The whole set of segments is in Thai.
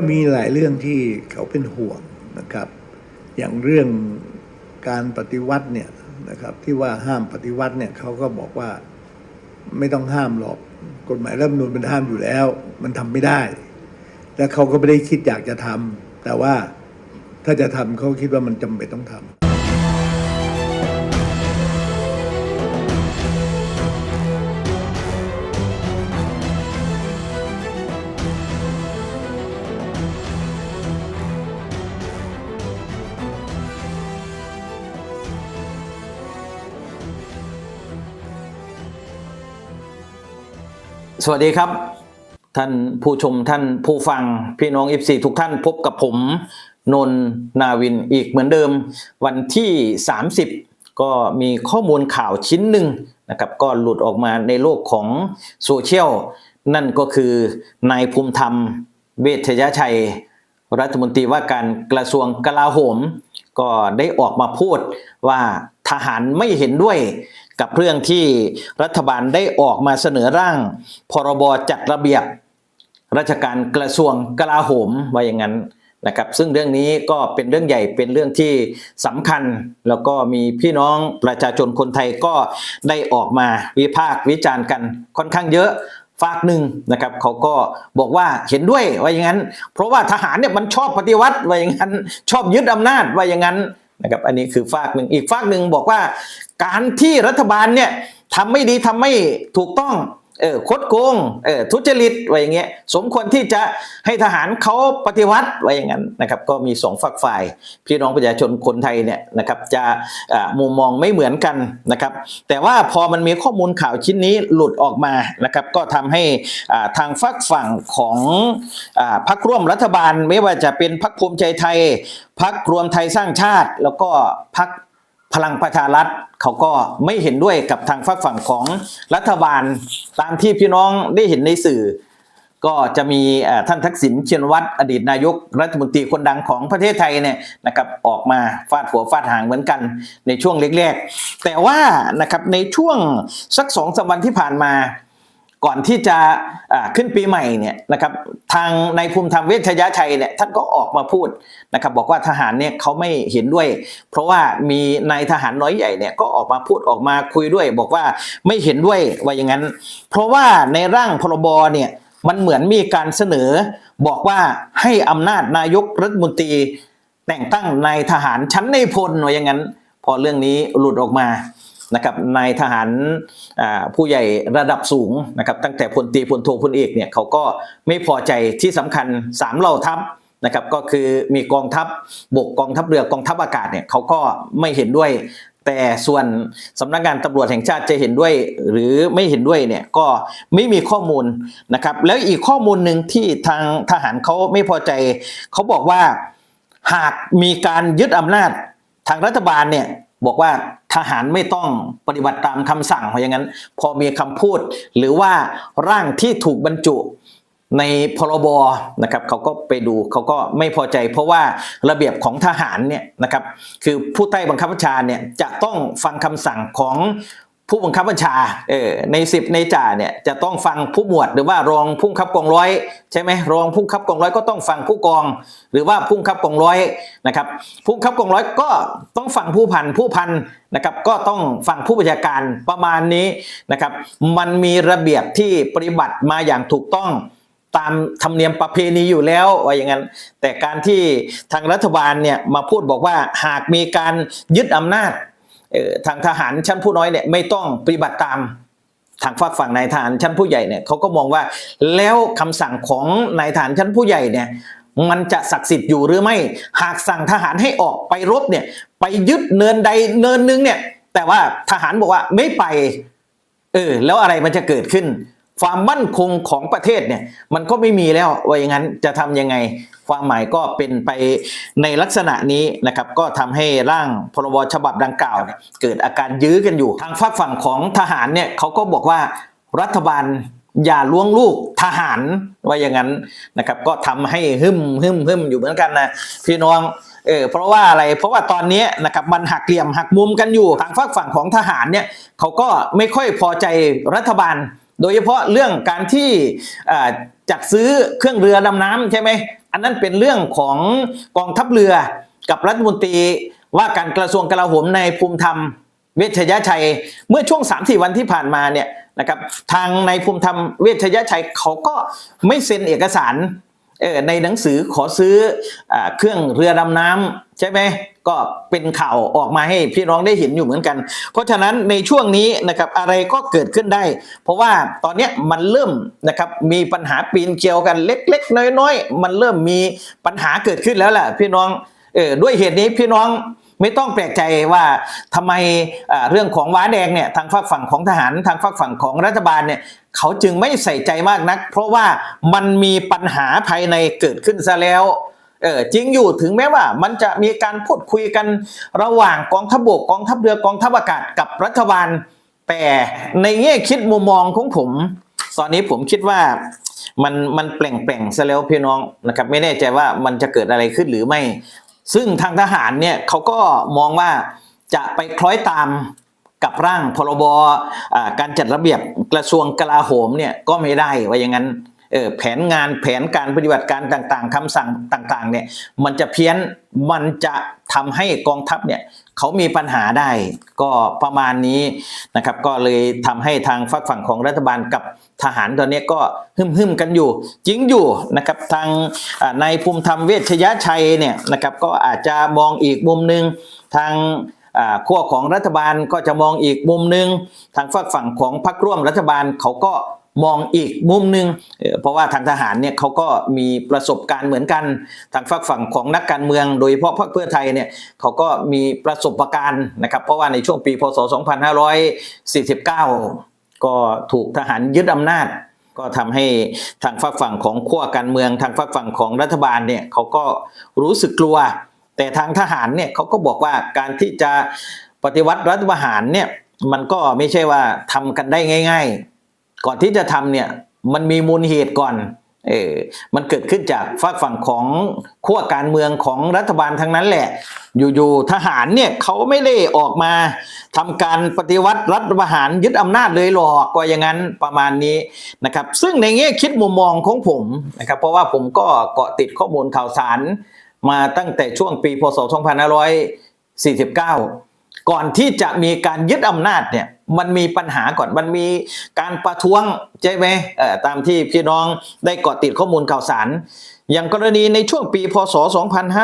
ก็มีหลายเรื่องที่เขาเป็นห่วงนะครับ อย่างเรื่องการปฏิวัติเนี่ยนะครับ ที่ว่าห้ามปฏิวัติเนี่ยเขาก็บอกว่าไม่ต้องห้ามหรอกกฎหมายรัฐมนูลมันห้ามอยู่แล้ว มันทำไม่ได้ แล้วเขาก็ไม่ได้คิดอยากจะทำแต่ว่าถ้าจะทำเขาคิดว่ามันจำเป็นต้องทำ สวัสดีครับ ท่านผู้ชมท่านผู้ฟังพี่น้อง f อทุกท่านพบกับผม นนท์นาวินอีกเหมือนเดิม วันที่ 30 ก็มีข้อมูลข่าวชิ้นหนึ่งนะครับก็หลุดออกมาในโลกของโซเชียล นั่นก็คือนายภูมิธรรม เวชยชัย รัฐมนตรีว่าการกระทรวงกลาโหม ก็ได้ออกมาพูดว่าทหารไม่เห็นด้วย กับเรื่องที่รัฐบาลได้ออกมาเสนอร่าง พรบจัดระเบียบ ราชการกระทรวงกลาโหมว่าอย่างนั้นนะครับซึ่งเรื่องนี้ก็เป็นเรื่องใหญ่เป็นเรื่องที่สำคัญ แล้วก็มีพี่น้องประชาชนคนไทยก็ได้ออกมาวิพากษ์วิจารณ์กันค่อนข้างเยอะฝากหนึ่งนะครับเขาก็บอกว่าเห็นด้วยว่าอย่างนั้น เพราะว่าทหารเนี่ยมันชอบปฏิวัติว่าอย่างนั้น ชอบยึดอำนาจว่าอย่างนั้น นะครับอันนี้คือฝากหนึ่งอีกฝากหนึ่งบอกว่า การที่รัฐบาลเนี่ยทำไม่ดีทำไม่ถูกต้อง เออคดโกงเออทุจริตไว้อย่างเงี้ยสมควรที่จะให้ทหารเขาปฏิวัติไว้อย่างนั้นนะครับก็มีสองฝักฝ่าย พี่น้องประชาชนคนไทยเนี่ยนะครับจะมุมมองไม่เหมือนกันนะครับ แต่ว่าพอมันมีข้อมูลข่าวชิ้นนี้หลุดออกมานะครับ ก็ทำให้ทางฝักฝั่งของอพรรคร่วมรัฐบาล ไม่ว่าจะเป็นพรรคภูมิใจไทยพรรครวมไทยสร้างชาติ แล้วก็พรรค พลังประชารัฐเขาก็ไม่เห็นด้วยกับทางฝักฝั่งของรัฐบาล ตามที่พี่น้องได้เห็นในสื่อ ก็จะมีท่านทักษิณเชียนวัตรอดีตนายกรัฐมนตรีคนดังของประเทศไทยเนี่ยนะครับออกมาฟาดหัวฟาดหางเหมือนกันในช่วงแรกๆแต่ว่านะครับในช่วงสักสองสามวันที่ผ่านมา ก่อนที่จะขึ้นปีใหม่เนี่ยนะครับทางนายภูมิธรรมเวชยชัยเนี่ยท่านก็ออกมาพูดนะครับบอกว่าทหารเนี่ยเขาไม่เห็นด้วย เพราะว่ามีนายทหารน้อยใหญ่เนี่ยก็ออกมาพูดออกมาคุยด้วย บอกว่าไม่เห็นด้วยว่าอย่างนั้น เพราะว่าในร่างพรบเนี่ยมันเหมือนมีการเสนอ บอกว่าให้อำนาจนายกรัฐมนตรี แต่งตั้งนายทหารชั้นในพลว่าอย่างนั้น พอเรื่องนี้หลุดออกมา นะครับนายทหารผู้ใหญ่ระดับสูงนะครับตั้งแต่พลตรีพลโทพลเอกเนี่ยเขาก็ไม่พอใจที่สำคัญสามเหล่าทัพนะครับก็คือมีกองทัพบกกองทัพเรือกองทัพอากาศเนี่ยเขาก็ไม่เห็นด้วย แต่ส่วนสำนักงานตำรวจแห่งชาติจะเห็นด้วย หรือไม่เห็นด้วยเนี่ยก็ไม่มีข้อมูลนะครับแล้วอีกข้อมูลหนึ่งที่ทางทหารเขาไม่พอใจเขาบอกว่าหากมีการยึดอำนาจทางรัฐบาลเนี่ย บอกว่าทหารไม่ต้องปฏิบัติตามคำสั่งเพราะอย่างนั้น พอมีคำพูดหรือว่าร่างที่ถูกบรรจุในพรบนะครับเขาก็ไปดูเขาก็ไม่พอใจ เพราะว่าระเบียบของทหารเนี่ยนะครับคือผู้ใต้บังคับบัญชาเนี่ยจะต้องฟังคำสั่งของ ผู้บังคับบัญชาเออในสิบในจ่าเนี่ยจะต้องฟังผู้หมวดหรือว่ารองผู้บังคับกองร้อยใช่ไหมรองผู้บังคับกองร้อยก็ต้องฟังผู้กอง หรือว่าผู้บังคับกองร้อยนะครับผู้บังคับกองร้อยก็ต้องฟังผู้พันผู้พันนะครับก็ต้องฟังผู้บัญชาการประมาณนี้นะครับมันมีระเบียบที่ปฏิบัติมาอย่างถูกต้องตามธรรมเนียมประเพณีอยู่แล้วว่าอย่างนั้น แต่การที่ทางรัฐบาลเนี่ยมาพูดบอกว่าหากมีการยึดอำนาจ ทางทหารชั้นผู้น้อยเนี่ยไม่ต้องปฏิบัติตามทางฝากฝั่งนายทหารชั้นผู้ใหญ่เนี่ยเขาก็มองว่าแล้วคำสั่งของนายทหารชั้นผู้ใหญ่เนี่ยมันจะศักดิ์สิทธิ์อยู่หรือไม่ หากสั่งทหารให้ออกไปรบเนี่ยไปยึดเนินใดเนินหนึงเนี่ยแต่ว่าทหารบอกว่าไม่ไปเออแล้วอะไรมันจะเกิดขึ้น ความมั่นคงของประเทศเนี่ยมันก็ไม่มีแล้วว่าอย่างนั้นจะทำยังไง ความหมายก็เป็นไปในลักษณะนี้นะครับก็ทำให้ร่างพรบฉบับดังกล่าว เกิดอาการยื้อกันอยู่ ทางฝากฝั่งของทหารเนี่ยเขาก็บอกว่ารัฐบาลอย่าล้วงลูกทหารว่าอย่างนั้นนะครับ ก็ทำให้หึมหึมหึมอยู่เหมือนกันนะพี่น้องเออเพราะว่าอะไรเพราะว่าตอนนี้นะครับมันหักเหลี่ยมหักมุมกันอยู่ทางฝากฝั่งของทหารเนี่ยเขาก็ไม่ค่อยพอใจรัฐบาล โดยเฉพาะเรื่องการที่จัดซื้อเครื่องเรือดำน้ำใช่ไหม อันนั้นเป็นเรื่องของกองทัพเรือกับรัฐมนตรีว่าการกระทรวงกลาโหมในภูมิธรรม เวชยชัย เมื่อช่วง3าวันที่ผ่านมาเนี่ยนะครับทางในภูมิธรรมเวชยชัยเขาก็ไม่เซ็นเอกสารในหนังสือขอซื้ออเครื่องเรือดำน้ำใช่ไหม ก็เป็นข่าวออกมาให้พี่น้องได้เห็นอยู่เหมือนกัน เพราะฉะนั้นในช่วงนี้นะครับอะไรก็เกิดขึ้นได้ เพราะว่าตอนนี้มันเริ่มนะครับมีปัญหาปีนเกลียวกันเล็ก ๆ น้อยๆ มันเริ่มมีปัญหาเกิดขึ้นแล้วแหละพี่น้องเออด้วยเหตุนี้พี่น้องไม่ต้องแปลกใจว่าทำไมเรื่องของว้าแดงเนี่ยทางฝากฝั่งของทหารทางฝากฝั่งของรัฐบาลเนี่ยเขาจึงไม่ใส่ใจมากนัก เพราะว่ามันมีปัญหาภายในเกิดขึ้นซะแล้ว เออจริงอยู่ถึงแม้ว่ามันจะมีการพูดคุยกันระหว่างกองทัพบกกองทัพเรือกองทัพอากาศกับรัฐบาล แต่ในแง่คิดมุมมองของผม ตอนนี้ผมคิดว่ามันมันแปลงๆซะแล้วพี่น้องนะครับ ไม่แน่ใจว่ามันจะเกิดอะไรขึ้นหรือไม่ ซึ่งทางทหารเนี่ยเขาก็มองว่าจะไปคล้อยตามกับร่างพรบการจัดระเบียบกระทรวงกลาโหมเนี่ยก็ไม่ได้ว่าอย่างนั้น แผนงานแผนการปฏิบัติการต่างๆคำสั่งต่างๆเนี่ยมันจะเพี้ยนมันจะทำให้กองทัพเนี่ยเขามีปัญหาได้ก็ประมาณนี้นะครับ ก็เลยทำให้ทางฝักฝั่งของรัฐบาลกับทหารตอนนี้ก็หึมๆกันอยู่ จริงอยู่นะครับทางในายภูมิธรรมเวชยชัยเนี่ยนะครับก็อาจจะมองอีกมุมหนึ่งทางขั้วของรัฐบาลก็จะมองอีกมุมหนึ่งทางฝากฝั่งของพรรคร่วมรัฐบาลเขาก็ มองอีกมุมหนึ่งเพราะว่าทางทหารเนี่ยเขาก็มีประสบการณ์เหมือนกันทางฝากฝั่งของนักการเมือง โดยเฉพาะพรรคเพื่อไทยเนี่ยเขาก็มีประสบการณ์นะครับ เพราะว่าในช่วงปีพศ 2549 ก็ถูกทหารยึดอำนาจ ก็ทำให้ทางฝากฝั่งของขั้วการเมือง ทางฝากฝั่งของรัฐบาลเนี่ยเขาก็รู้สึกกลัว แต่ทางทหารเนี่ยเขาก็บอกว่าการที่จะปฏิวัติรัฐประหารเนี่ยมันก็ไม่ใช่ว่าทำกันได้ง่าย ๆ ก่อนที่จะทำเนี่ยมันมีมูลเหตุก่อนเออมันเกิดขึ้นจากฝากฝั่งของขั้วการเมืองของรัฐบาลทั้งนั้นแหละ อยู่ๆทหารเนี่ยเขาไม่ได้ออกมาทำการปฏิวัติรัฐประหารยึดอำนาจเลยหรอกก็อย่างนั้นประมาณนี้นะครับ ซึ่งในแง่คิดมุมมองของผมนะครับเพราะว่าผมก็เกาะติดข้อมูลข่าวสารมาตั้งแต่ช่วงปีพศ2549 ก่อนที่จะมีการยึดอำนาจเนี่ยมันมีปัญหาก่อนมันมีการประท้วงใช่ไหมเอ่อตามที่พี่น้องได้เกาะติดข้อมูลข่าวสาร อย่างกรณีในช่วงปีพศ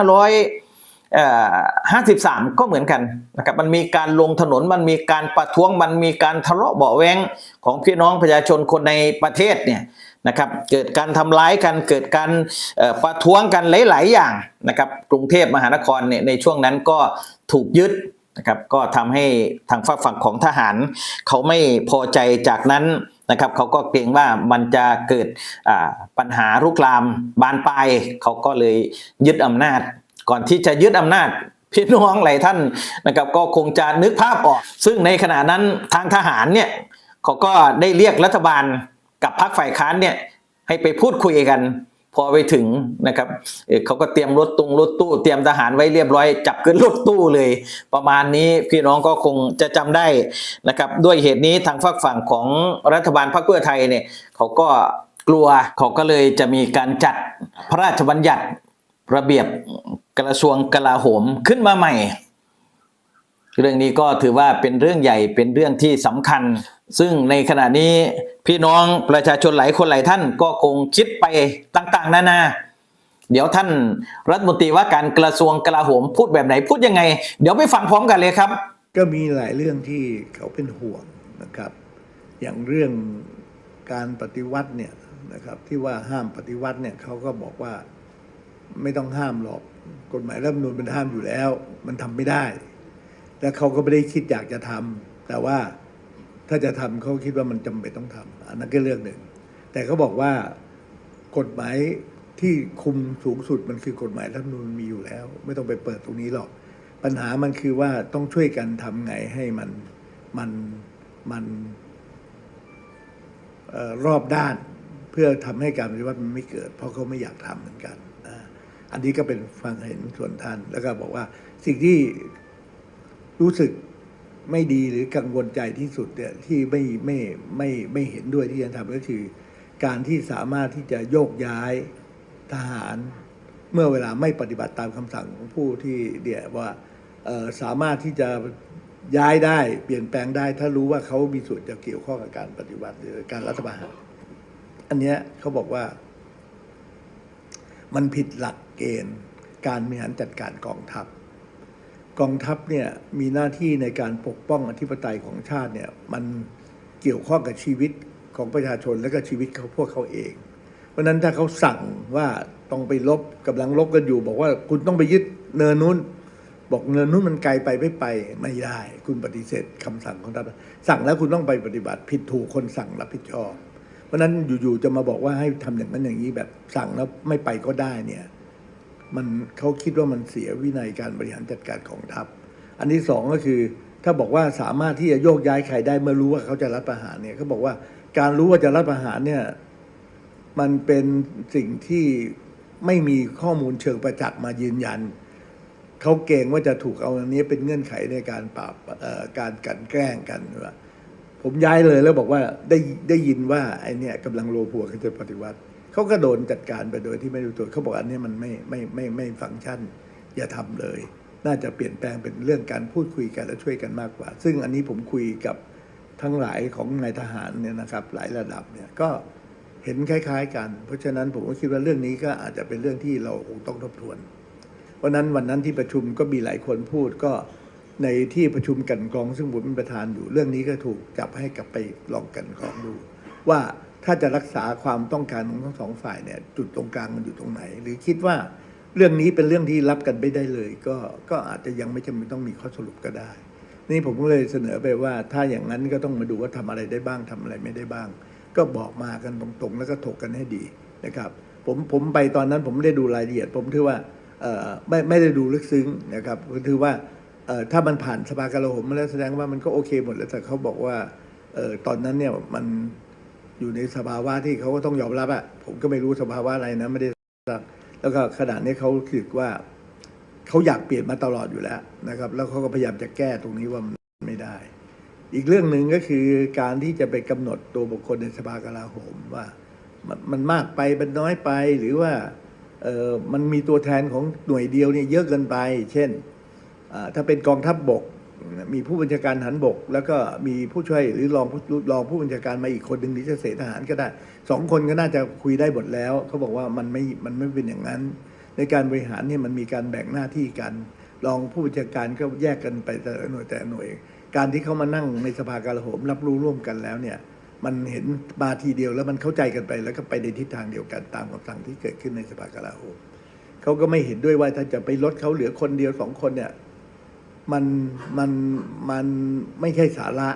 2500เอ่อ53 ก็เหมือนกันนะครับมันมีการลงถนนมันมีการประท้วงมันมีการทะเลาะเบาแวงของพี่น้องประชาชนคนในประเทศเนี่ยนะครับเกิดการทำร้ายกันเกิดการประท้วงกันหลาย ๆ อย่างนะครับกรุงเทพมหานครเนี่ยในช่วงนั้นก็ถูกยึด นะครับก็ทำให้ทางฝั่งฝั่งของทหารเขาไม่พอใจจากนั้นนะครับเขาก็เกรงว่ามันจะเกิดปัญหารุกรามบานปลายเขาก็เลยยึดอำนาจ ก่อนที่จะยึดอำนาจพี่น้องหลายท่านนะครับก็คงจะนึกภาพออก ซึ่งในขณะนั้นทางทหารเนี่ยเขาก็ได้เรียกรัฐบาลกับพรรคฝ่ายค้านเนี่ยให้ไปพูดคุยกัน พอไปถึงนะครับเขาก็เตรียมรถตุงรถตู้ เตรียมทหารไว้เรียบร้อย จับขึ้นรถตู้เลย ประมาณนี้พี่น้องก็คงจะจำได้นะครับ ด้วยเหตุนี้ทางฝากฝั่งของรัฐบาลพรรคเพื่อไทยเนี่ยเขาก็กลัวเขาก็เลยจะมีการจัดพระราชบัญญัติระเบียบกระทรวงกลาโหมขึ้นมาใหม่ เรื่องนี้ก็ถือว่าเป็นเรื่องใหญ่เป็นเรื่องที่สำคัญ ซึ่งในขณะนี้พี่น้องประชาชนหลายคนหลายท่านก็คงคิดไปต่างๆ นานา เดี๋ยวท่านรัฐมนตรีว่าการกระทรวงกลาโหมพูดแบบไหนพูดยังไง เดี๋ยวไปฟังพร้อมกันเลยครับ ก็มีหลายเรื่องที่เขาเป็นห่วงนะครับ อย่างเรื่องการปฏิวัติเนี่ยนะครับที่ว่าห้ามปฏิวัติเนี่ยเขาก็บอกว่าไม่ต้องห้ามหรอกกฎหมายรัฐมนูญมันห้ามอยู่แล้ว มันทำไม่ได้ แล้วเขาก็ไม่ได้คิดอยากจะทำแต่ว่าถ้าจะทำเขาคิดว่ามันจำเป็นต้องทำอันนั้นก็เรื่องหนึ่ง แต่เขาบอกว่ากฎหมายที่คุมสูงสุดมันคือกฎหมายรัฐธรรมนูญมีอยู่แล้ว ไม่ต้องไปเปิดตรงนี้หรอก ปัญหามันคือว่าต้องช่วยกันทำไงให้มันมันมันออรอบด้านเพื่อทำให้การปฏิวัติมันไม่เกิด เพราะเขาไม่อยากทำเหมือนกัน อันนี้ก็เป็นฟังเห็นส่วนท่านแล้วก็บอกว่าสิ่งที่ รู้สึกไม่ดีหรือกังวลใจที่สุดเนี่ยที่ไม่ไม่ไม่ไม่เห็นด้วยที่จะทำก็คือ การที่สามารถที่จะโยกย้ายทหาร เมื่อเวลาไม่ปฏิบัติตามคำสั่งของผู้ที่เดียว่าสามารถที่จะย้ายได้เปลี่ยนแปลงได้ ถ้ารู้ว่าเขามีส่วนจะเกี่ยวข้องกับการปฏิวัติหรือการรัฐประหารอันเนี้ยเขาบอกว่า มันผิดหลักเกณฑ์การบริหารจัดการกองทัพ กองทัพเนี่ยมีหน้าที่ในการปกป้องอธิปไตยของชาติเนี่ยมันเกี่ยวข้องกับชีวิตของประชาชนและก็ชีวิตเขาพวกเขาเอง เพราะนั้นถ้าเขาสั่งว่าต้องไปลบกำลังลบกันอยู่ บอกว่าคุณต้องไปยึดเนินนู้น บอกเนินนู้นมันไกลไปไม่ไปไม่ได้ คุณปฏิเสธคำสั่งของท่านสั่งแล้วคุณต้องไปปฏิบัติผิดถูกคนสั่งรับผิดชอบ เพราะฉะนั้นอยู่ๆจะมาบอกว่าให้ทำอย่างนั้นอย่างนี้แบบสั่งแล้วไม่ไปก็ได้เนี่ย มันเขาคิดว่ามันเสียวินัยการบริหารจัดการของทัพ อันที่สองก็คือ ถ้าบอกว่าสามารถที่จะโยกย้ายใครได้เมื่อรู้ว่าเขาจะรับประหารเนี่ยเขาบอกว่าการรู้ว่าจะรับประหารเนี่ยมันเป็นสิ่งที่ไม่มีข้อมูลเชิงประจักษ์มายืนยัน เขาเกรงว่าจะถูกเอาอันนี้เป็นเงื่อนไขในการปราบการกันแกล้งกันว่าผมย้ายเลยแล้วบอกว่าได้ได้ยินว่าไอเนี่ยกำลังโลพัวเขาจะปฏิวัติ เขาก็โดนจัดการไปโดยที่ไม่รู้ตัวเขาบอกอันนี้มันไม่ไม่ไม่ไม่ฟังก์ชัน อย่าทำเลย น่าจะเปลี่ยนแปลงเป็นเรื่องการพูดคุยกันและช่วยกันมากกว่า ซึ่งอันนี้ผมคุยกับทั้งหลายของนายทหารเนี่ยนะครับหลายระดับเนี่ยก็เห็นคล้าย ๆ กัน เพราะฉะนั้นผมก็คิดว่าเรื่องนี้ก็อาจจะเป็นเรื่องที่เราคงต้องทบทวนเพราะนั้นวันนั้นที่ประชุมก็มีหลายคนพูดก็ในที่ประชุมกันกรองซึ่งผมเป็นประธานอยู่ เรื่องนี้ก็ถูกจับให้กลับไปลองกันกรองดู ว่า ถ้าจะรักษาความต้องการของทั้งสองฝ่ายเนี่ยจุดตรงกลางมันอยู่ตรงไหน หรือคิดว่าเรื่องนี้เป็นเรื่องที่รับกันไม่ได้เลย ก็ก็อาจจะยังไม่จำเป็นต้องมีข้อสรุปก็ได้ นี่ผมก็เลยเสนอไปว่า ถ้าอย่างนั้นก็ต้องมาดูว่าทำอะไรได้บ้างทำอะไรไม่ได้บ้าง ก็บอกมากันตรงๆ แล้วก็ถกกันให้ดีนะครับ ผมผมไปตอนนั้นผมไม่ได้ดูรายละเอียด ผมถือว่าไม่ไม่ได้ดูลึกซึ้งนะครับก็ถือว่าถ้ามันผ่านสภากลาโหมมาแล้วแสดงว่ามันก็โอเคหมดแล้วแต่เขาบอกว่าออตอนนั้นเนี่ยมัน อยู่ในสภาวะที่เขาก็ต้องยอมรับอะผมก็ไม่รู้สภาวะอะไรนะไม่ได้ทราบแล้วก็ขนาดนี้เขาคิดว่าเขาอยากเปลี่ยนมาตลอดอยู่แล้วนะครับ แล้วเขาก็พยายามจะแก้ตรงนี้ว่ามันไม่ได้ อีกเรื่องหนึ่งก็คือการที่จะไปกำหนดตัวบุคคลในสภากลาโหมว่ามันมากไปมันน้อยไปหรือว่าเออมันมีตัวแทนของหน่วยเดียวเนี่ยเยอะเกินไป เช่นถ้าเป็นกองทัพบบก มีผู้บัญชาการทหารบก แล้วก็มีผู้ช่วยหรือรองผู้รองผู้บัญชาการมาอีกคนหนึ่งหรือจะเสทหารก็ได้สองคนก็น่าจะคุยได้หมดแล้วเขาบอกว่ามันไม่มันไม่เป็นอย่างนั้น ในการบริหารเนี่ยมันมีการแบ่งหน้าที่กันรองผู้บัญชาการก็แยกกันไปแต่หน่วยแต่หน่วย การที่เขามานั่งในสภากาโหมรับรู้ร่วมกันแล้วเนี่ยมันเห็นมาทีเดียวแล้วมันเข้าใจกันไปแล้วก็ไปในทิศทางเดียวกันตามคำสั่งที่เกิดขึ้นในสภากลาโหมเขาก็ไม่เห็นด้วยว่าถ้าจะไปลดเขาเหลือคนเดียวสองคนเนี่ย มันมันมันไม่ใช่สาระ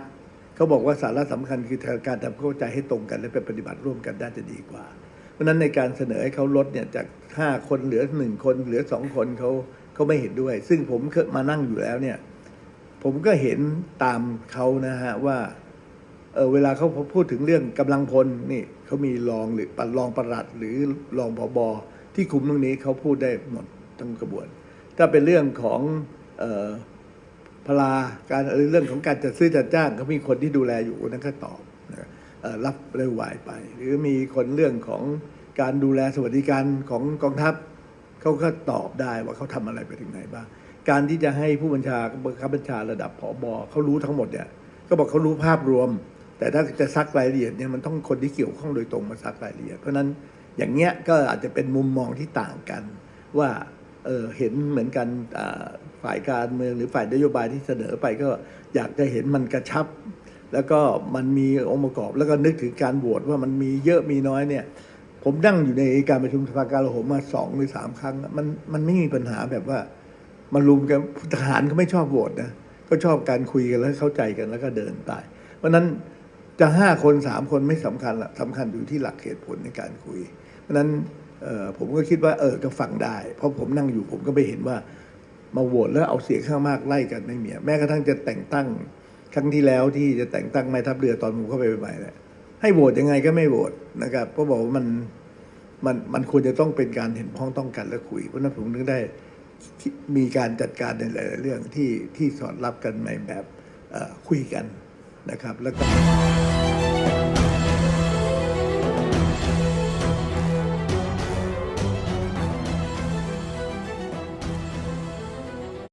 เขาบอกว่าสาระสำคัญคือการทำเข้าใจให้ตรงกัน และไปปฏิบัติร่วมกันได้จะดีกว่า เพราะฉะนั้นในการเสนอให้เขาลดเนี่ยจากห้าคนเหลือหนึ่งคน เหลือสองคนเขาเขาไม่เห็นด้วย ซึ่งผมเคยมานั่งอยู่แล้วเนี่ย ผมก็เห็นตามเขานะฮะว่าเออเวลาเขาพูดถึงเรื่องกำลังพลนี่เขามีรองหรือรองประหลัดหรือรองผบอที่คุมตรงนี้เขาพูดได้หมดทั้งกระบวน ถ้าเป็นเรื่องของเออ พลาการเออเรื่องของการจัดซื้อจัดจ้างเขามีคนที่ดูแลอยู่นั่นก็ตอบนะรับเร็วไหวไป หรือมีคนเรื่องของการดูแลสวัสดิการของกองทัพเขาก็ตอบได้ว่าเขาทำอะไรไปถึงไหนบ้างการที่จะให้ผู้บัญชาบังคับบัญชาระดับผอบอเขารู้ทั้งหมดเนี่ยก็บอกเขารู้ภาพรวม แต่ถ้าจะซักรายละเอียดเนี่ยมันต้องคนที่เกี่ยวข้องโดยตรงมาซักรายละเอียด เพราะนั้นอย่างเงี้ยก็อาจจะเป็นมุมมองที่ต่างกัน ว่าเออเห็นเหมือนกันอ่า ฝ่ายการเมืองหรือฝ่ายนโยบายที่เสนอไปก็อยากจะเห็นมันกระชับ แล้วก็มันมีองค์ประกอบแล้วก็นึกถึงการโหวตว่ามันมีเยอะมีน้อยเนี่ย ผมนั่งอยู่ในการประชุมสภาการละโหมมาสองหรือสามครั้ง มันมันไม่มีปัญหาแบบว่ามารุมกันทหารเขาไม่ชอบโหวตนะก็ชอบการคุยกันแล้วเข้าใจกันแล้วก็เดินไปเพราะนั้นจะห้าคนสามคนไม่สำคัญละสำคัญอยู่ที่หลักเหตุผลในการคุย เพราะนั้นผมก็คิดว่าเออก็ฟังได้ เพราะผมนั่งอยู่ผมก็ไปเห็นว่า มาโหวตแล้วเอาเสียงข้างมากไล่กันไม่มีแม้กระทั่งจะแต่งตั้งครั้งที่แล้วที่จะแต่งตั้งแม่ทัพเรือตอนผมเข้าไปใหม่ๆเนี่ยให้โหวตยังไงก็ไม่โหวตนะครับเพราะบอกว่ามันมันมันควรจะต้องเป็นการเห็นพ้องต้องกันและคุย เพราะนั้นผมถึงได้มีการจัดการในหลายๆเรื่องที่ที่สอดรับกันในแบบคุยกันนะครับแล้วก็